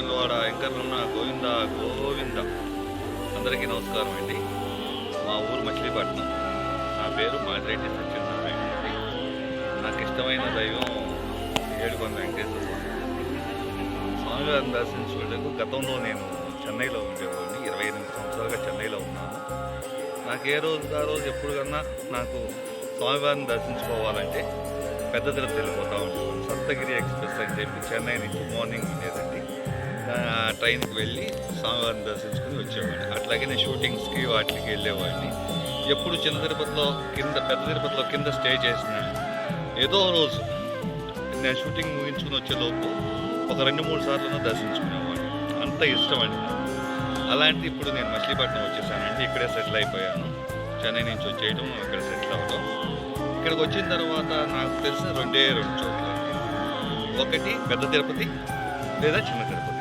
ఏడుకొండవాడ వెంకటరమణ గోవింద గోవింద. అందరికీ నమస్కారం అండి. మా ఊరు మచిలీపట్నం. నా పేరు మాదిరెడ్డి సత్యనారాయణ నాకు ఇష్టమైన దైవం ఏడుకొండ వెంకటేశ్వర స్వామివారిని దర్శించుకోవడానికి గతంలో నేను చెన్నైలో ఉండేవాడిని. ఇరవై ఎనిమిది సంవత్సరాలుగా చెన్నైలో ఉన్నాను. నాకు ఏ రోజు ఆ రోజు ఎప్పుడు కన్నా నాకు స్వామివారిని దర్శించుకోవాలంటే పెద్ద తిరుపతి వెళ్ళిపోతా ఉండేవాడిని సప్తగిరి ఎక్స్ప్రెస్ అని చెప్పి చెన్నై నుంచి మార్నింగ్ ఉండేదండి. ట్రైన్కి వెళ్ళి స్వామివారిని దర్శించుకుని వచ్చేవాడిని. అట్లాగే నేను షూటింగ్స్కి వాటికి వెళ్ళేవాడిని. ఎప్పుడు చిన్న తిరుపతిలో కింద పెద్ద తిరుపతిలో కింద స్టే చేసిన ఏదో రోజు నేను షూటింగ్ ముగించుకుని వచ్చేలోపు ఒక రెండు మూడు సార్లు దర్శించుకునేవాడిని. అంత ఇష్టం అండి నాకు. అలాంటి ఇప్పుడు నేను మచిలీపట్నం వచ్చేసానండి. ఇక్కడే సెటిల్ అయిపోయాను. చెన్నై నుంచి వచ్చేయడం ఇక్కడ సెటిల్ అవ్వడం ఇక్కడికి వచ్చిన తర్వాత నాకు తెలిసిన రెండే రెండు చోట్ల ఒకటి పెద్ద తిరుపతి లేదా చిన్న తిరుపతి.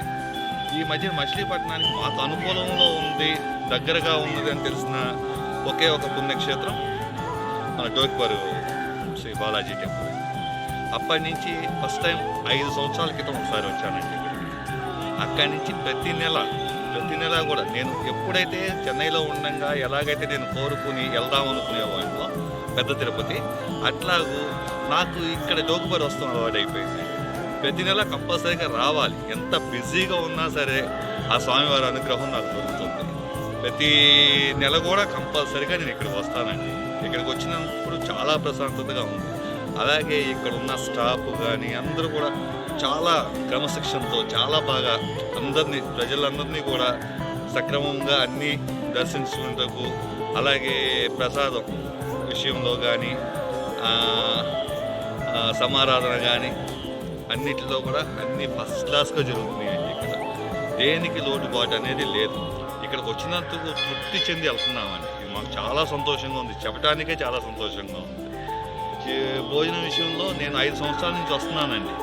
ఈ మధ్య మచిలీపట్నానికి మాకు అనుకూలంలో ఉంది దగ్గరగా ఉన్నది అని తెలిసిన ఒకే ఒక పుణ్యక్షేత్రం మన డోక్పర్ శ్రీ బాలాజీ టెంపుల్. అప్పటి నుంచి ఫస్ట్ టైం ఐదు సంవత్సరాల క్రితం ఒకసారి వచ్చానండి అక్కడి నుంచి ప్రతి నెల ప్రతి నెల కూడా నేను ఎప్పుడైతే చెన్నైలో ఉండగా ఎలాగైతే నేను కోరుకుని వెళ్దాం అనుకునేవాడినో పెద్ద తిరుపతి అట్లాగూ నాకు ఇక్కడ జోగుబరి వస్తున్న అలవాటు అయిపోయింది ప్రతి నెల కంపల్సరీగా రావాలి. ఎంత బిజీగా ఉన్నా సరే ఆ స్వామివారి అనుగ్రహం నాకు దొరుకుతుంది. ప్రతి నెల కూడా కంపల్సరీగా నేను ఇక్కడికి వస్తానండి. ఇక్కడికి వచ్చినప్పుడు చాలా ప్రశాంతతగా ఉంది. అలాగే ఇక్కడ ఉన్న స్టాఫ్ కానీ అందరూ కూడా చాలా క్రమశిక్షణతో చాలా బాగా అందరినీ ప్రజలందరినీ కూడా సక్రమంగా అన్నీ దర్శించుకుంటకు అలాగే ప్రసాదం విషయంలో కానీ సమారాధన కానీ అన్నిటిలో కూడా అన్ని ఫస్ట్ క్లాస్గా జరుగుతున్నాయండి ఇక్కడ. దేనికి లోటుబాటు అనేది లేదు. ఇక్కడికి వచ్చినందుకు తృప్తి చెంది వెళ్తున్నామండి. ఇది మాకు చాలా సంతోషంగా ఉంది. చెప్పడానికే చాలా సంతోషంగా ఉంది. భోజనం విషయంలో నేను ఐదు సంవత్సరాల నుంచి వస్తున్నానండి.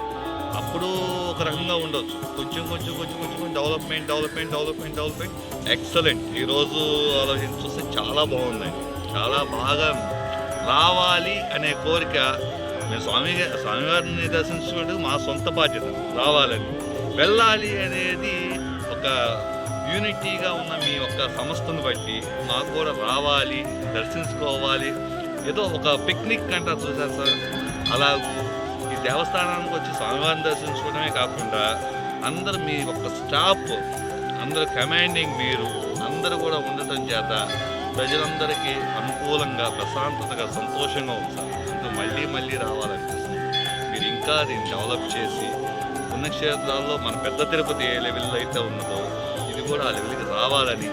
అప్పుడు ఒక రకంగా ఉండొచ్చు. కొంచెం కొంచెం కొంచెం కొంచెం కొంచెం development development development development excellent ఈరోజు ఆలోచించి చూస్తే చాలా బాగుందండి. చాలా బాగా రావాలి అనే కోరిక మేము స్వామి స్వామివారిని దర్శించుకోవడం మా సొంత బాధ్యత రావాలని. వెళ్ళాలి అనేది ఒక యూనిటీగా ఉన్న మీ యొక్క సంస్థను బట్టి మాకు కూడా రావాలి దర్శించుకోవాలి. ఏదో ఒక పిక్నిక్ అంటారు చూసారు సార్? అలా ఈ దేవస్థానానికి వచ్చి స్వామివారిని దర్శించుకోవడమే కాకుండా అందరు మీ యొక్క స్టాఫ్ అందరు కమాండింగ్ మీరు అందరూ కూడా ఉండటం చేత ప్రజలందరికీ అనుకూలంగా ప్రశాంతతగా సంతోషంగా ఉంది సార్ మళ్ళీ మళ్ళీ రావాలనిపిస్తుంది. మీరు ఇంకా దీన్ని డెవలప్ చేసి పుణ్యక్షేత్రాల్లో మన పెద్ద తిరుపతి ఏ లెవెల్లో అయితే ఉన్నదో ఇది కూడా ఆ లెవెల్కి రావాలని